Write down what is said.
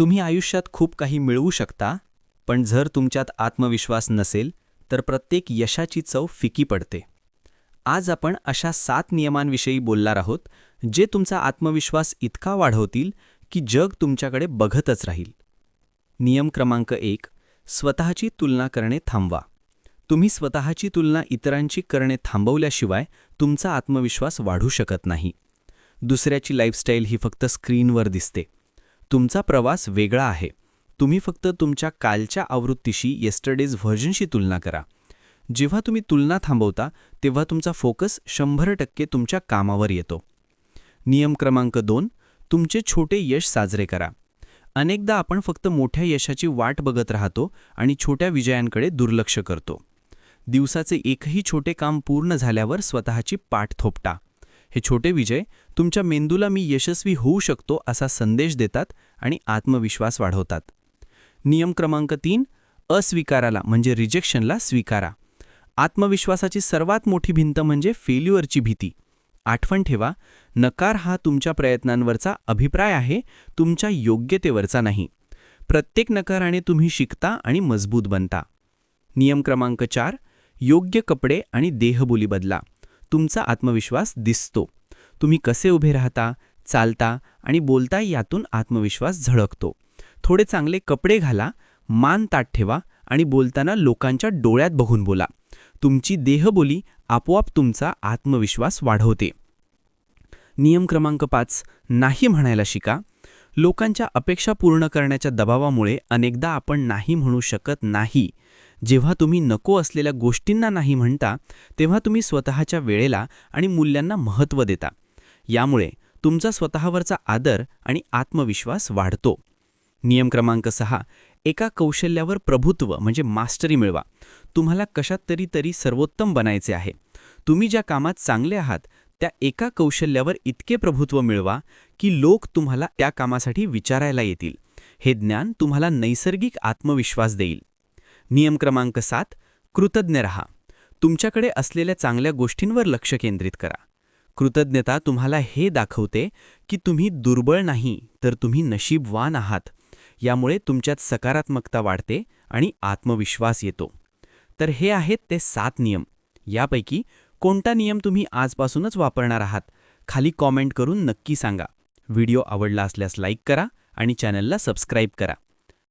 तुम्ही आयुष्यात खूप काही मिळवू शकता पण जर तुमच्यात आत्मविश्वास नसेल तर प्रत्येक यशाची चव फिकी पडते. आज आपण अशा सात नियमांविषयी बोलणार आहोत जे तुमचा आत्मविश्वास इतका वाढवतील की जग तुमच्याकडे बघतच राहील. नियम क्रमांक एक स्वतःची तुलना करणे थांबवा. तुम्ही स्वतःची तुलना इतरांची करणे थांबवल्याशिवाय तुमचा आत्मविश्वास वाढू शकत नाही. दुसऱ्याची लाईफस्टाईल ही फक्त स्क्रीनवर दिसते. तुमचा प्रवास वेगळा आहे. तुम्ही फक्त तुमच्या कालच्या आवृत्तीशी येस्टरडेज व्हर्जनशी तुलना करा. जेव्हा तुम्ही तुलना थांबवता तेव्हा तुमचा फोकस शंभर टक्के तुमच्या कामावर येतो. नियम क्रमांक दोन तुमचे छोटे यश साजरे करा. अनेकदा आपण फक्त मोठ्या यशाची वाट बघत राहतो आणि छोट्या विजयांकडे दुर्लक्ष करतो. दिवसाचे एकही छोटे काम पूर्ण झाल्यावर स्वतःची पाठ थोपटा हे छोटे विजय तुमच्या मेंदूला मी यशस्वी होऊ शकतो असा संदेश देतात आणि आत्मविश्वास वाढवतात. नियम क्रमांक तीन अस्वीकाराला म्हणजे रिजेक्शनला स्वीकारा. आत्मविश्वासाची सर्वात मोठी भिंत म्हणजे फेल्युअरची भीती. आठवण ठेवा नकार हा तुमच्या प्रयत्नांवरचा अभिप्राय आहे तुमच्या योग्यतेवरचा नाही. प्रत्येक नकाराने तुम्ही शिकता आणि मजबूत बनता. नियम क्रमांक चार योग्य कपडे आणि देहबोली बदला. तुमचा आत्मविश्वास दिसतो. तुम्ही कसे उभे राहता चालता आणि बोलता यातून आत्मविश्वास झळकतो. थोडे चांगले कपडे घाला मान ताट ठेवा आणि बोलताना लोकांच्या डोळ्यात बघून बोला. तुमची देहबोली आपोआप तुमचा आत्मविश्वास वाढवते. नियम क्रमांक पाच. नाही म्हणायला शिका. लोकांच्या अपेक्षा पूर्ण करण्याच्या दबावामुळे अनेकदा आपण नाही म्हणू शकत नाही. जेव्हा तुम्ही नको असलेल्या गोष्टींना नाही म्हणता तेव्हा तुम्ही स्वतःच्या वेळेला आणि मूल्यांना महत्त्व देता. यामुळे तुमचा स्वतःवरचा आदर आणि आत्मविश्वास वाढतो. नियम क्रमांक सहा. एका कौशल्यावर प्रभुत्व म्हणजे मास्टरी मिळवा. तुम्हाला कशात तरी तरी सर्वोत्तम बनायचे आहे. तुम्ही ज्या कामात चांगले आहात त्या एका कौशल्यावर इतके प्रभुत्व मिळवा की लोक तुम्हाला त्या कामासाठी विचारायला येतील. हे ज्ञान तुम्हाला नैसर्गिक आत्मविश्वास देईल. नियम क्रमांक सात कृतज्ञ रहा. तुमच्याकडे असलेल्या चांगल्या गोष्टींवर लक्ष केंद्रित करा. कृतज्ञता तुम्हाला हे दाखवते की तुम्ही दुर्बळ नाही तर तुम्ही नशीबवान आहात. यामुळे तुमच्यात सकारात्मकता वाढते आणि आत्मविश्वास येतो. तर हे आहेत ते सात नियम. यापैकी कोणता नियम तुम्ही आजपासूनच वापरणार आहात? खाली कॉमेंट करून नक्की सांगा. व्हिडिओ आवडला असल्यास लाईक करा आणि चॅनलला सबस्क्राईब करा.